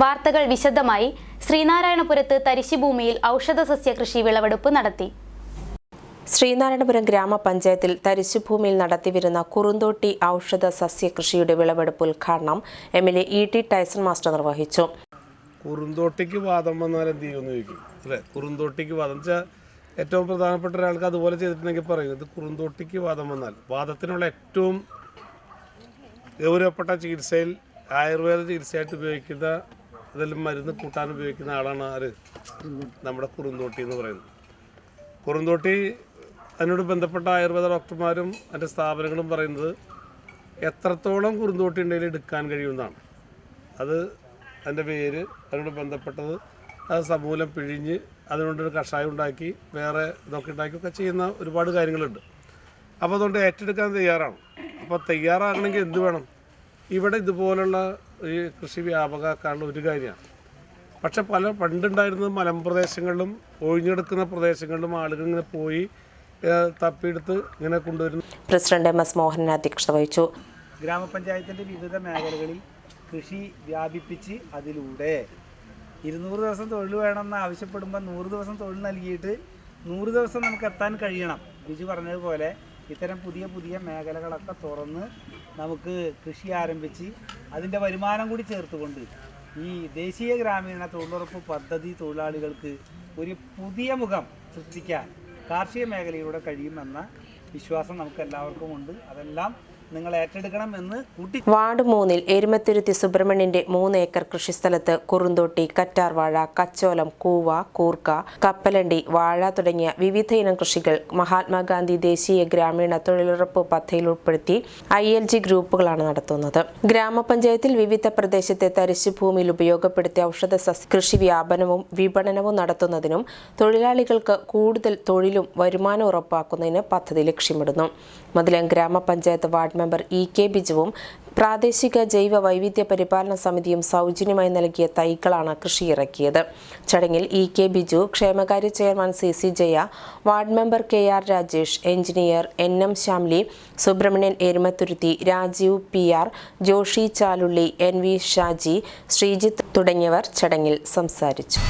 വാർത്തകൾ വിശദമായി ശ്രീനാരായണപുരത്ത് തരിശുഭൂമിയിൽ ഔഷധ സസ്യ കൃഷി വിളവെടുപ്പ് നടത്തി. ശ്രീനാരായണപുരം ഗ്രാമപഞ്ചായത്തിൽ തരിശുഭൂമിയിൽ നടത്തിവരുന്ന കുറുന്തോട്ടി ഔഷധ സസ്യകൃഷിയുടെ വിളവെടുപ്പ് ഉദ്ഘാടനം M L A E T Tyson master നിർവഹിച്ചു. കുറുന്തോട്ടിക്ക് വാദം വന്നാൽ എന്ത് ചെയ്യുമെന്ന് ചോദിക്കും. അല്ലേ? കുറുന്തോട്ടിക്ക് വാദം. വെച്ചാൽ ഏറ്റവും പ്രധാനപ്പെട്ട ഒരാൾക്ക് അതുപോലെ ചെയ്തിട്ടുണ്ടെങ്കിൽ പറയും. ഇത് കുറുന്തോട്ടിക്ക് വാദം വന്നാൽ വാദത്തിനുള്ള ഏറ്റവും ഗൗരവപ്പെട്ട ചികിത്സയിൽ ആയുർവേദ ചികിത്സയായിട്ട് ഉപയോഗിക്കുന്ന ഇതിൽ മരുന്ന് കൂട്ടാൻ ഉപയോഗിക്കുന്ന ആളാണ് ആര്? നമ്മുടെ കുറുന്തോട്ടി എന്ന് പറയുന്നത്. കുറുന്തോട്ടി അതിനോട് ബന്ധപ്പെട്ട ആയുർവേദ ഡോക്ടർമാരും അതിന്റെ സ്ഥാപനങ്ങളും പറയുന്നത് എത്രത്തോളം കുറുന്തോട്ടി ഉണ്ടെങ്കിൽ എടുക്കാൻ കഴിയുമെന്നാണ്. അത് അതിന്റെ പേര് അതിനോട് ബന്ധപ്പെട്ടത് അത് സമൂലം പിഴിഞ്ഞ് അതിനോടൊരു കഷായം ഉണ്ടാക്കി വേറെ ഇതൊക്കെ ഉണ്ടാക്കിയൊക്കെ ചെയ്യുന്ന ഒരുപാട് കാര്യങ്ങളുണ്ട്. അപ്പോൾ അതുകൊണ്ട് ഏറ്റെടുക്കാൻ തയ്യാറാണ്. അപ്പോൾ തയ്യാറാകണമെങ്കിൽ എന്ത് വേണം? ഇവിടെ ഇതുപോലുള്ള ഈ കൃഷി വ്യാപകമാക്കാനുള്ള ഒരു കാര്യമാണ്. പക്ഷെ പല പണ്ടുണ്ടായിരുന്ന മലമ്പ്രദേശങ്ങളിലും ഒഴിഞ്ഞെടുക്കുന്ന പ്രദേശങ്ങളിലും ആളുകൾ ഇങ്ങനെ പോയി തപ്പിയെടുത്ത് ഇങ്ങനെ കൊണ്ടുവരുന്നു. പ്രസിഡന്റ് എം എസ് മോഹനൻ അധ്യക്ഷത വഹിച്ചു. ഗ്രാമപഞ്ചായത്തിന്റെ വിവിധ മേഖലകളിൽ കൃഷി വ്യാപിപ്പിച്ച് അതിലൂടെ ഇരുന്നൂറ് ദിവസം തൊഴിൽ വേണമെന്ന് ആവശ്യപ്പെടുമ്പോൾ നൂറ് ദിവസം തൊഴിൽ നൽകിയിട്ട് നൂറ് ദിവസം നമുക്ക് എത്താൻ കഴിയണം. ബിജു പറഞ്ഞതുപോലെ ഇത്തരം പുതിയ പുതിയ മേഖലകളൊക്കെ തുറന്ന് നമുക്ക് കൃഷി ആരംഭിച്ച് അതിന്റെ വരുമാനം കൂടി ചേർത്തുകൊണ്ട് ഈ ദേശീയ ഗ്രാമീണ തൊഴിലുറപ്പ് പദ്ധതി തൊഴിലാളികൾക്ക് ഒരു പുതിയ മുഖം സൃഷ്ടിക്കാൻ കാർഷിക മേഖലയിലൂടെ കഴിയുമെന്ന വിശ്വാസം നമുക്ക് എല്ലാവർക്കും ഉണ്ട് അതെല്ലാം നിങ്ങൾ ഏറ്റെടുക്കണം എന്ന് കൂട്ടി വാർഡ് മൂന്നിൽ എരുമത്തുരുത്തി സുബ്രഹ്മണ്യന്റെ മൂന്ന് ഏക്കർ കൃഷിസ്ഥലത്ത് കുറുന്തോട്ടി കറ്റാർവാഴ കച്ചോലം കൂവ കൂർക്ക കപ്പലണ്ടി വാഴ തുടങ്ങിയ വിവിധ ഇനം കൃഷികൾ മഹാത്മാഗാന്ധി ദേശീയ ഗ്രാമീണ തൊഴിലുറപ്പ് പദ്ധതിയിൽ ഉൾപ്പെടുത്തി ഐ എൽ ജി ഗ്രൂപ്പുകളാണ് നടത്തുന്നത്. ഗ്രാമപഞ്ചായത്തിൽ വിവിധ പ്രദേശത്തെ തരിശുഭൂമിയിൽ ഉപയോഗപ്പെടുത്തിയ ഔഷധ സസ്യ കൃഷി വ്യാപനവും വിപണനവും നടത്തുന്നതിനും തൊഴിലാളികൾക്ക് കൂടുതൽ തൊഴിലും വരുമാനം ഉറപ്പാക്കുന്നതിന് പദ്ധതി ലക്ഷ്യമിടുന്നു. മതിലം ഗ്രാമപഞ്ചായത്ത് വാർഡ് മെമ്പർ ഇ കെ ബിജുവും പ്രാദേശിക ജൈവ വൈവിധ്യ പരിപാലന സമിതിയും സൗജന്യമായി നൽകിയ തൈകളാണ് കൃഷി ഇറക്കിയത് ചടങ്ങിൽ ഇ കെ ബിജു ക്ഷേമകാര്യ chairman C C Jaya ward member K R Rajesh engineer N M Shyamli Subramanian Erumathuruthi Rajeev P R Joshi Chalulli N V Shaji Sreejith തുടങ്ങിയവർ ചടങ്ങിൽ സംസാരിച്ചു.